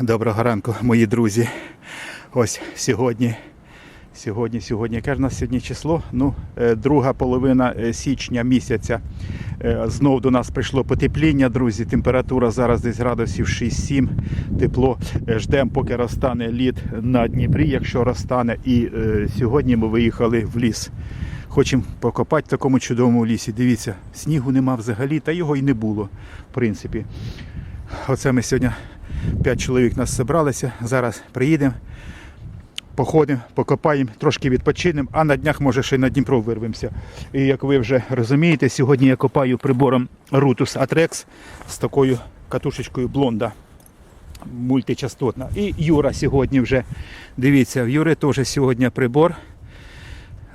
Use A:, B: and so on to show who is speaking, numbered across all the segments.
A: Доброго ранку, мої друзі. Ось сьогодні. Сьогодні, сьогодні, яке ж у нас сьогодні число? Ну, е, друга половина е, січня місяця. Е, Знов до нас прийшло потепління, друзі. Температура зараз десь градусів 6-7. Тепло. Ждемо, поки розтане лід на Дніпрі, якщо розтане. І е, сьогодні ми виїхали в ліс. Хочемо покопати в такому чудовому лісі. Дивіться, снігу нема взагалі, та його і не було, в принципі. Оце ми сьогодні п'ять чоловік нас зібралися. Зараз приїдемо, походимо, покопаємо, трошки відпочинемо, а на днях, може, ще й на Дніпро вирвемося. І як ви вже розумієте, сьогодні я копаю прибором Rutus Atrex з такою катушечкою блонда мультичастотна. І Юра сьогодні вже, дивіться, в Юри теж сьогодні прибор.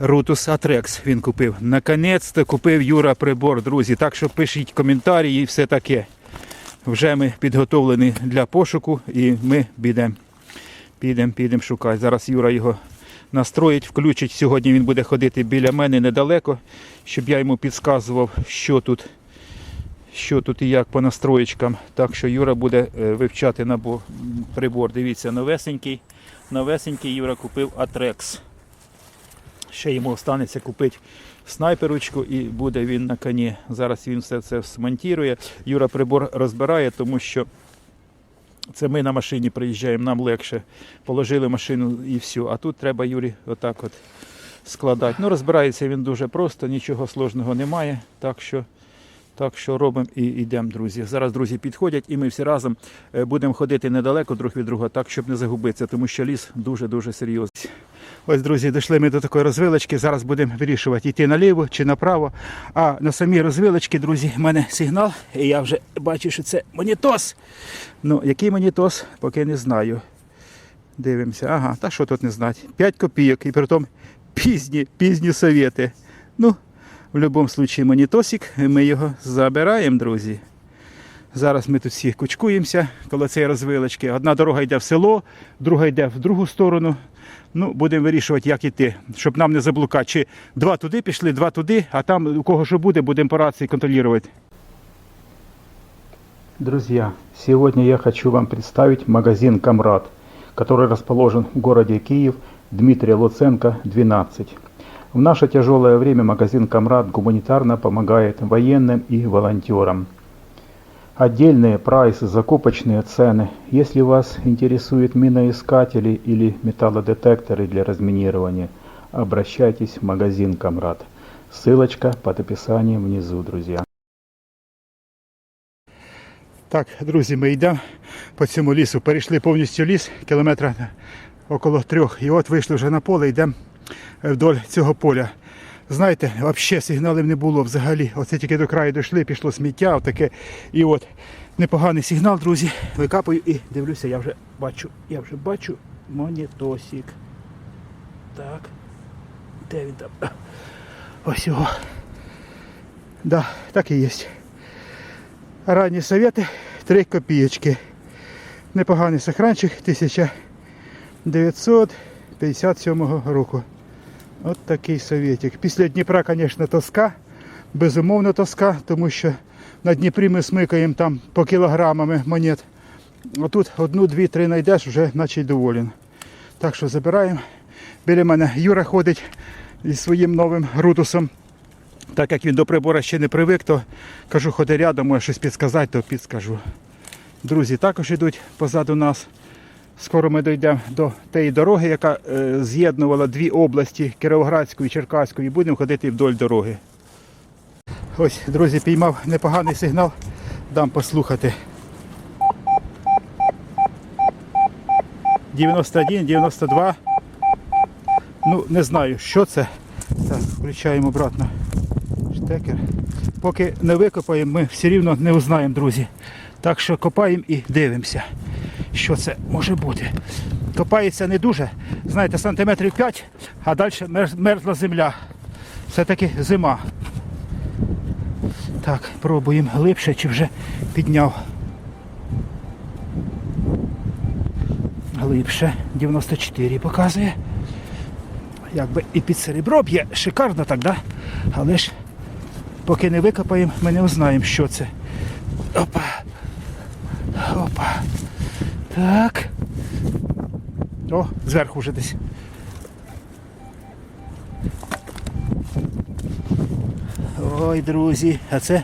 A: Rutus Atrex він купив. Наконець-то купив Юра прибор, друзі. Так що пишіть коментарі і все таке. Вже ми підготовлені для пошуку і ми підемо підемо, підемо шукати. Зараз Юра його настроїть, включить. Сьогодні він буде ходити біля мене недалеко, щоб я йому підказував, що тут, що тут і як по настроєчкам. Так що Юра буде е, вивчати набор, прибор. Дивіться, новесенький. Новесенький Юра купив Atrex. Ще йому останеться купити снайперочку і буде він на коні. Зараз він все це смонтує. Юра прибор розбирає, тому що це ми на машині приїжджаємо, нам легше. Положили машину і все. А тут треба Юрі отак от складати. Ну, розбирається він дуже просто, нічого сложного немає. Так що, так що робимо і йдемо, друзі. Зараз друзі підходять і ми всі разом е, будемо ходити недалеко друг від друга, так, щоб не загубитися, тому що ліс дуже-дуже серйозний. Ось, друзі, дійшли ми до такої розвилочки. Зараз будемо вирішувати, йти наліво чи направо. А на самій розвилочці, друзі, в мене сигнал. І я вже бачу, що це монітос. Ну, який монітос, поки не знаю. Дивимося. Ага, та що тут не знати? 5 копійок і притом пізні, пізні совєти. Ну, в будь-якому випадку монітосик, ми його забираємо, друзі. Зараз ми тут всі кучкуємося коло цієї розвилочки. Одна дорога йде в село, друга йде в другу сторону. Ну, будемо вирішувати, як іти, щоб нам не заблукати. Чи два туди пішли, два туди, а там у кого що буде, будемо по рації контролювати. Друзья, сегодня я хочу вам представить магазин «Камрад», который расположен в городе Киев, Дмитрия Луценко, 12. В наше тяжелое время магазин «Камрад» гуманитарно помогает военным и волонтерам Отдельные прайсы, закупочные цены. Если вас интересуют миноискатели или металлодетекторы для разминирования, обращайтесь в магазин «Камрад». Ссылочка под описанием внизу, друзья. Так, друзі, ми йдемо по цьому лісу. Перейшли повністю ліс, кілометра около трьох. І от вийшли вже на поле, йдемо вдоль цього поля. Знаєте, взагалі сигналів не було взагалі. Оце тільки до краю дійшли, пішло сміття, отаке. І от непоганий сигнал, друзі. Викапую і дивлюся, я вже бачу, я вже бачу монітосик. Так. Де він там? Ось його. Да, так і є. Ранні совєти 3 копійочки. Непоганий сохранчик 1957 року. От такий совєтик. Після Дніпра, звісно, тоска. Безумовно тоска, тому що на Дніпрі ми смикаємо там по кілограмами монет. А тут одну, дві, три знайдеш, вже наче й доволен. Так що забираємо. Біля мене Юра ходить із своїм новим рутусом. Так як він до прибора ще не привик, то кажу, ходи рядом, може щось підсказати, то підскажу. Друзі також йдуть позаду нас. Скоро ми дійдемо до тієї дороги, яка е, з'єднувала дві області Кіровоградську і Черкаську, і будемо ходити вдоль дороги. Ось, друзі, піймав непоганий сигнал. Дам послухати. 91, 92. Ну, не знаю, що це. Так, включаємо обратно штекер. Поки не викопаємо, ми все рівно не узнаємо, друзі. Так що копаємо і дивимося, що це може бути. Копається не дуже, знаєте, сантиметрів 5, а далі мерзла земля. Все-таки зима. Так, пробуємо глибше чи вже підняв. Глибше. 94 показує. Якби і під серебро б'є шикарно так, да? Але ж поки не викопаємо, ми не узнаємо, що це. Опа. Так. О, зверху вже десь. Ой, друзі, а це,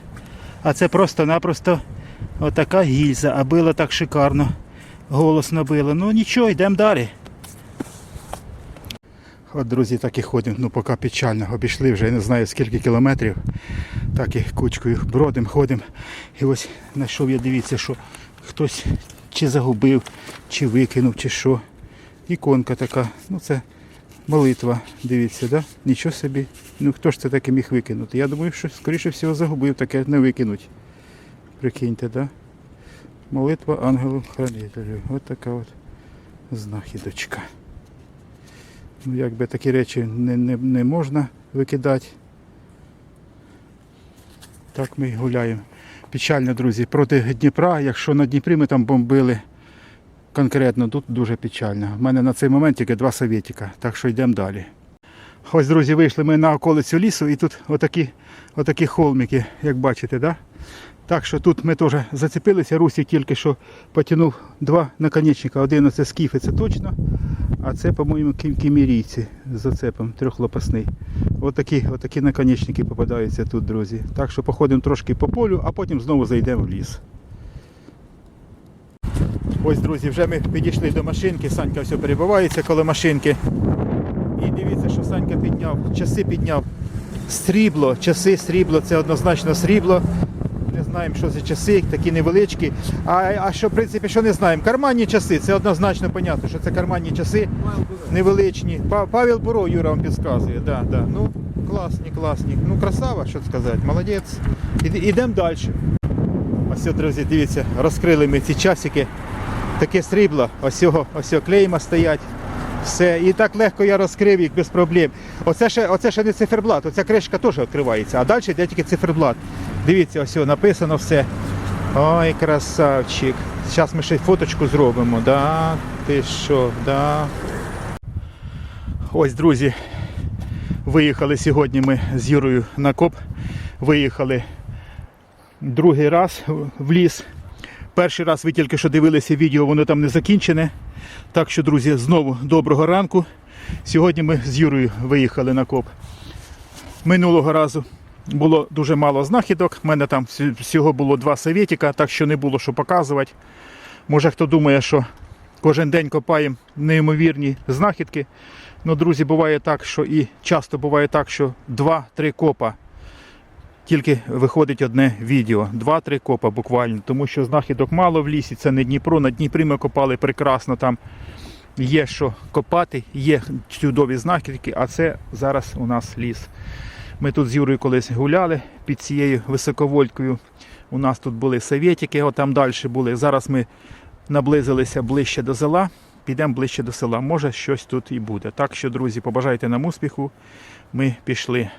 A: а це просто-напросто отака гільза, а било так шикарно. Голосно било. Ну нічого, йдемо далі. От, друзі, так і ходимо. Ну, поки печально. Обійшли вже я не знаю скільки кілометрів. Так і кучкою бродимо, ходимо. І ось знайшов я, дивіться, що хтось чи загубив, чи викинув, чи що. Іконка така. Ну це молитва. Дивіться, да? Нічого собі. Ну хто ж це таке міг викинути? Я думаю, що скоріше всього загубив, таке не викинуть. Прикиньте, да? Молитва ангелу хранителю. Ось така от знахідочка. Ну, якби такі речі не, не, не можна викидати. Так ми й гуляємо. Печально, друзі, проти Дніпра, якщо на Дніпрі ми там бомбили конкретно, тут дуже печально. У мене на цей момент тільки два совєтіка, так що йдемо далі. Ось, друзі, вийшли ми на околицю лісу і тут отакі, отакі холмики, як бачите, да? Так що тут ми теж зацепилися, Русі тільки що потягнув два наконечника. Один оце скіфи, це точно. А це, по-моєму, кім- кімірійці з зацепом трьохлопасний. Отакі, отакі наконечники попадаються тут, друзі. Так що походимо трошки по полю, а потім знову зайдемо в ліс. Ось, друзі, вже ми підійшли до машинки. Санька все перебувається коло машинки. І дивіться, що Санька підняв, часи підняв. Срібло, часи срібло, це однозначно срібло. Знаємо, що за часи, такі невеличкі. А, а що, в принципі, що не знаємо? Карманні часи, це однозначно понятно, що це карманні часи невеличні. Павел Буро, Юра вам підказує. Да, да. Ну, класні, класні. Ну, красава, що сказати, молодець. Ідемо далі. Ось, друзі, дивіться, розкрили ми ці часики. Таке срібло, ось ось клейма стоять. Все, і так легко я розкрив їх без проблем. Оце ще, оце ще не циферблат, оця кришка теж відкривається, а далі йде тільки циферблат. Дивіться, ось написано все. Ой, красавчик. Зараз ми ще фоточку зробимо. Да? Ти що, да. Ось, друзі, виїхали сьогодні ми з Юрою на коп. Виїхали другий раз в ліс. Перший раз ви тільки що дивилися відео, воно там не закінчене. Так що, друзі, знову доброго ранку. Сьогодні ми з Юрою виїхали на коп. Минулого разу було дуже мало знахідок. У мене там всього було два совєтіка, так що не було що показувати. Може хто думає, що кожен день копаємо неймовірні знахідки. Ну, друзі, буває так, що і часто буває так, що два-три копа тільки виходить одне відео. Два-три копа буквально, тому що знахідок мало в лісі, це не Дніпро. На Дніпрі ми копали прекрасно, там є що копати, є чудові знахідки, а це зараз у нас ліс. Ми тут з Юрою колись гуляли під цією високоволькою. У нас тут були совєтики, там далі були. Зараз ми наблизилися ближче до села, підемо ближче до села. Може щось тут і буде. Так що, друзі, побажайте нам успіху. Ми пішли.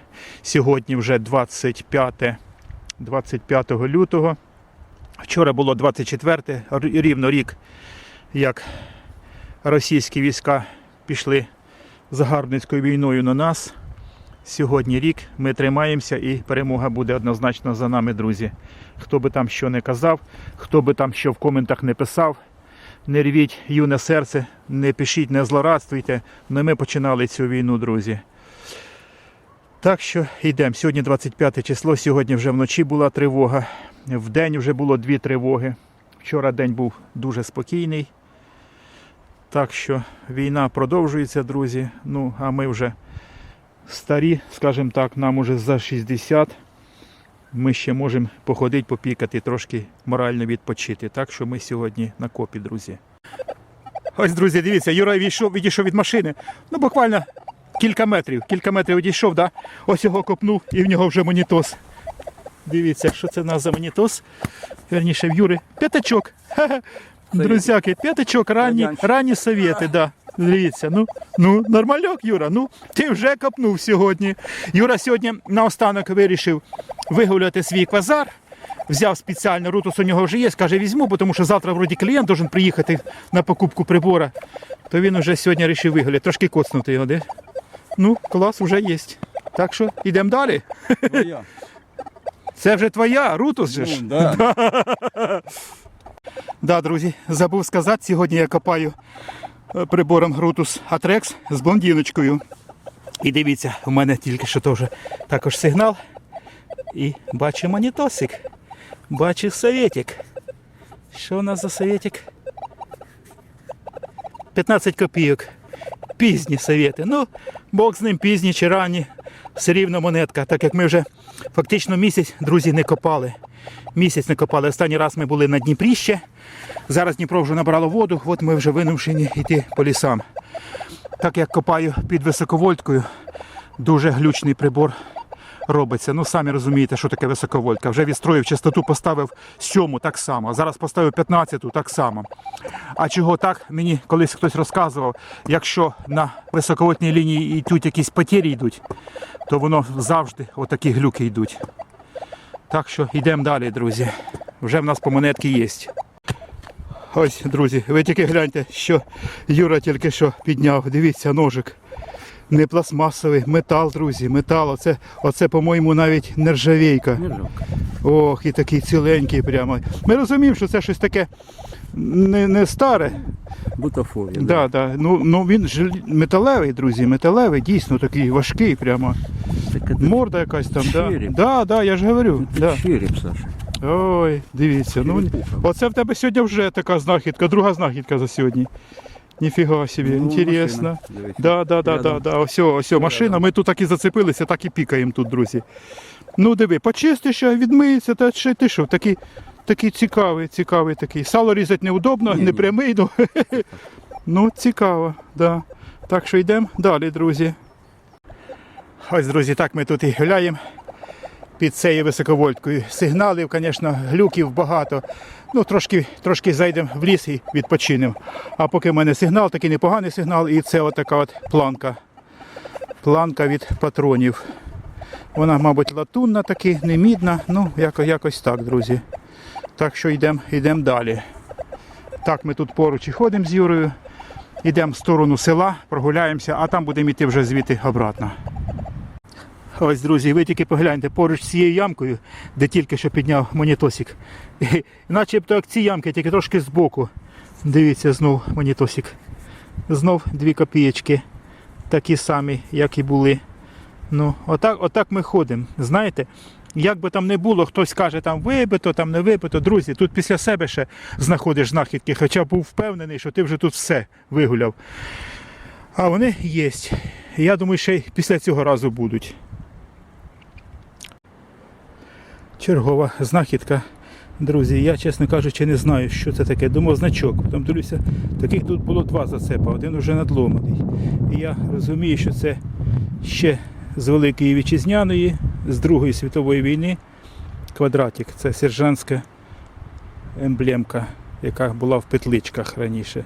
A: Сьогодні вже 25, 25 лютого. Вчора було 24, рівно рік, як російські війська пішли загарбницькою війною на нас. Сьогодні рік ми тримаємося і перемога буде однозначно за нами, друзі. Хто би там що не казав, хто би там що в коментах не писав, не рвіть юне серце, не пишіть, не злорадствуйте. Не ми починали цю війну, друзі. Так що йдемо. Сьогодні 25 число, сьогодні вже вночі була тривога. В день вже було дві тривоги. Вчора день був дуже спокійний. Так що війна продовжується, друзі. Ну, а ми вже старі, скажімо так, нам уже за 60. Ми ще можемо походити, попікати, трошки морально відпочити. Так що ми сьогодні на копі, друзі. Ось, друзі, дивіться, Юра відійшов, від машини. Ну, буквально кілька метрів. Кілька метрів відійшов, да? ось його копнув і в нього вже монітос. Дивіться, що це в нас за монітос. Верніше в Юри. П'ятачок. Друзяки, п'ятачок, ранні, ранні совєти, да. Дивіться, ну, ну, нормальок, Юра. Ну, ти вже копнув сьогодні. Юра сьогодні наостанок вирішив вигуляти свій квазар. Взяв спеціально рутус у нього вже є, каже, візьму, тому що завтра вроді клієнт должен приїхати на покупку прибора. То він вже сьогодні вирішив вигуляти. Трошки коцнути його, де? Ну, клас вже є. Так що йдемо далі.
B: Твоя.
A: Це вже твоя, рутус же ж.
B: Ну, да.
A: Да, друзі, забув сказати, сьогодні я копаю е, прибором Грутус Атрекс з блондіночкою. І дивіться, у мене тільки що теж також сигнал. І бачу монітосик. Бачу советик. Що у нас за советик? 15 копійок. Пізні совєти. Ну, Бог з ним пізні чи ранні. Все рівно монетка, так як ми вже фактично місяць, друзі, не копали. Місяць не копали. Останній раз ми були на Дніпрі ще. Зараз Дніпро вже набрало воду, от ми вже вимушені йти по лісам. Так як копаю під високовольткою, дуже глючний прибор робиться. Ну, самі розумієте, що таке високовольтка. Вже відстроїв частоту, поставив сьому так само. Зараз поставив 15 так само. А чого так? Мені колись хтось розказував, якщо на високовольтній лінії йдуть якісь потері йдуть, то воно завжди отакі глюки йдуть. Так що йдемо далі, друзі. Вже в нас по монетки є. Ось, друзі, ви тільки гляньте, що Юра тільки що підняв. Дивіться, ножик. Не пластмасовий, метал, друзі, метал. Оце, оце по-моєму, навіть нержавійка. Ох, і такий ціленький прямо. Ми розуміємо, що це щось таке не, не старе.
B: Бутафорія.
A: Да, да. Ну, ну він ж металевий, друзі, металевий, дійсно такий важкий, прямо.
B: Таке
A: Морда якась там, да.
B: Череп.
A: Да, да, я ж говорю. Да.
B: череп, Саша.
A: Ой, дивіться. Ну, оце в тебе сьогодні вже така знахідка, друга знахідка за сьогодні. Ніфіга собі,
B: Ну,
A: інтересно.
B: машина.
A: Да, да, да, да, да. Ось, ось машина. Ми тут так і зацепилися, так і пікаємо тут, друзі. Ну диви, почистиш, відмиється, та ще ти що, такий, такий цікавий, цікавий такий. Сало різати неудобно, не прямий. Ну, ну цікаво, да. Так що йдемо далі, друзі. Ось, друзі, так ми тут і гуляємо під цією високовольткою. Сигналів, звісно, глюків багато. Ну, трошки, трошки зайдемо в ліс і відпочинемо. А поки в мене сигнал, такий непоганий сигнал, і це отака от планка. Планка від патронів. Вона, мабуть, латунна таки, не мідна. Ну, якось, якось так, друзі. Так що йдемо йдем далі. Так, ми тут поруч і ходимо з Юрою. Йдемо в сторону села, прогуляємося, а там будемо йти вже звідти обратно. Ось, друзі, ви тільки погляньте поруч з цією ямкою, де тільки що підняв монітосик. Начебто як ці ямки, тільки трошки збоку. Дивіться, знов монітосик. Знов дві копієчки. Такі самі, як і були. Ну, отак, отак ми ходимо. Знаєте, як би там не було, хтось каже, там вибито, там не вибито. Друзі, тут після себе ще знаходиш знахідки, хоча був впевнений, що ти вже тут все вигуляв. А вони є. Я думаю, ще й після цього разу будуть. Чергова знахідка. Друзі, я, чесно кажучи, не знаю, що це таке. Думав значок. Потім дивлюся, таких тут було два зацепа, один уже надломаний. І я розумію, що це ще з Великої Вітчизняної, з Другої світової війни. Квадратик. Це сержантська емблемка, яка була в петличках раніше.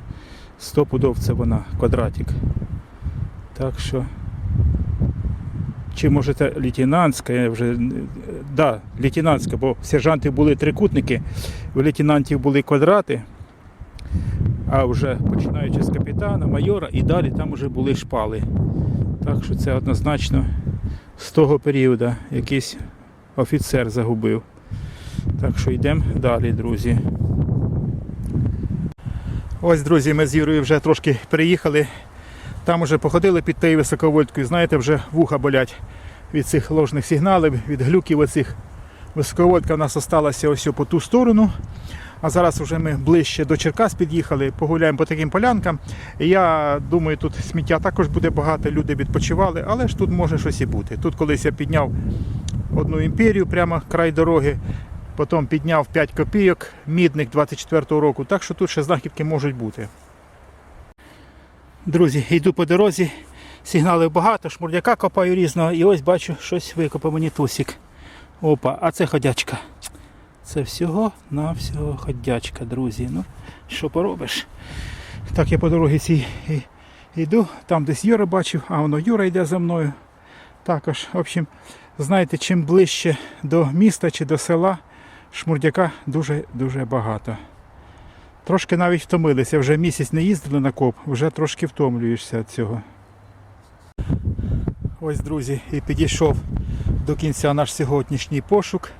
A: Сто пудов це вона, квадратик. Так що чи може це лейтенантська, я вже да, лейтенантська, бо сержанти були трикутники, у лейтенантів були квадрати, а вже починаючи з капітана, майора і далі там вже були шпали. Так що це однозначно з того періоду якийсь офіцер загубив. Так що йдемо далі, друзі. Ось, друзі, ми з Юрою вже трошки приїхали. Там уже походили під тією високовольткою, знаєте, вже вуха болять від цих ложних сигналів, від глюків оцих. Високовольтка в нас залишилася ось по ту сторону. А зараз вже ми ближче до Черкас під'їхали, погуляємо по таким полянкам. Я думаю, тут сміття також буде багато, люди відпочивали, але ж тут може щось і бути. Тут колись я підняв одну імперію прямо край дороги, потім підняв 5 копійок, мідник 24-го року, так що тут ще знахідки можуть бути. Друзі, йду по дорозі, сигналів багато, шмурдяка копаю різного, і ось бачу, щось викопав мені тусик. Опа, а це ходячка. Це всього на всього ходячка, друзі. Ну, що поробиш? Так я по дорозі цій йду, там десь Юра бачив, а воно Юра йде за мною. Також, в общем, знаєте, чим ближче до міста чи до села, шмурдяка дуже-дуже багато. Трошки навіть втомилися, вже місяць не їздили на коп, вже трошки втомлюєшся від цього. Ось, друзі, і підійшов до кінця наш сьогоднішній пошук.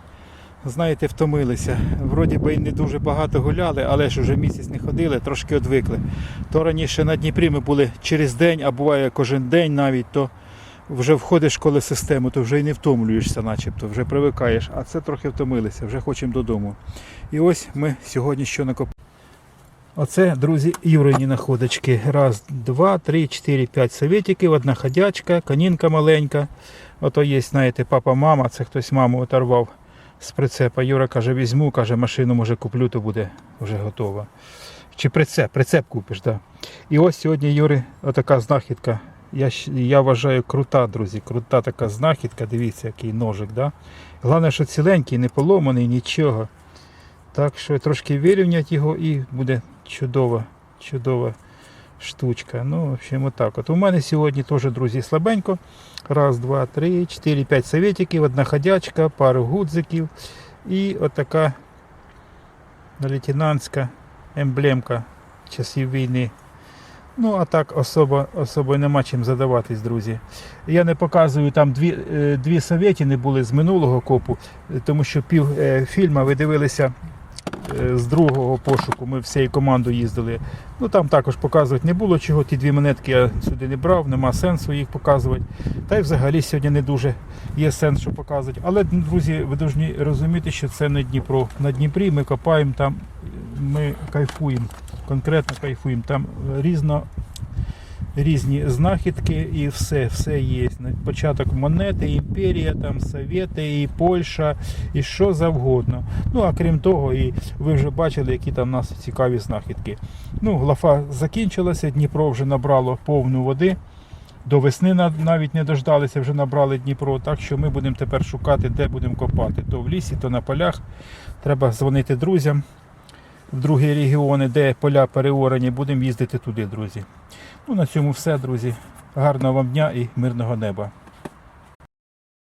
A: знаєте, втомилися. Вроді би і не дуже багато гуляли, але ж уже місяць не ходили, трошки одвикли. То раніше на Дніпрі ми були через день, а буває кожен день навіть, то вже входиш коли систему, то вже й не втомлюєшся, начебто, вже привикаєш. А це трохи втомилися, вже хочемо додому. І ось ми сьогодні що накопали. Оце, друзі, Юрині находочки. Раз, два, три, чотири, п'ять советиків, одна ходячка, конінка маленька. Ото є, знаєте, папа, мама, це хтось маму оторвав з прицепа. Юра каже, візьму, каже, машину може куплю, то буде вже готова. Чи прицеп, прицеп купиш, так. Да. І ось сьогодні, Юри, отака знахідка. Я, я вважаю крута, друзі, крута така знахідка. Дивіться, який ножик. Да? Головне, що ціленький, не поломаний, нічого. Так що трошки вирівнять його і буде чудова, чудова штучка. Ну, в общем, отак. От у мене сьогодні теж, друзі, слабенько. Раз, два, три, чотири, п'ять советиків, одна ходячка, пару гудзиків і отака лейтенантська емблемка часів війни. Ну, а так особо, особо нема чим задаватись, друзі. Я не показую там дві, е, дві совєтіни були з минулого копу, е, тому що пів е, фільму ви дивилися з другого пошуку. Ми всією командою їздили. Ну там також показувати не було чого. Ті дві монетки я сюди не брав, нема сенсу їх показувати. Та й взагалі сьогодні не дуже є сенс, що показувати. Але, друзі, ви повинні розуміти, що це не Дніпро. На Дніпрі ми копаємо там, ми кайфуємо, конкретно кайфуємо. Там різно. Різні знахідки і все, все є. Початок монети, імперія, там Совєти, і Польща, і що завгодно. Ну а крім того, і ви вже бачили, які там у нас цікаві знахідки. Ну, глафа закінчилася, Дніпро вже набрало повну води. До весни навіть не дождалися, вже набрали Дніпро. Так що ми будемо тепер шукати, де будемо копати. То в лісі, то на полях. Треба дзвонити друзям в другі регіони, де поля переорані. Будемо їздити туди, друзі. Ну, на цьому все, друзі. Гарного вам дня і мирного неба.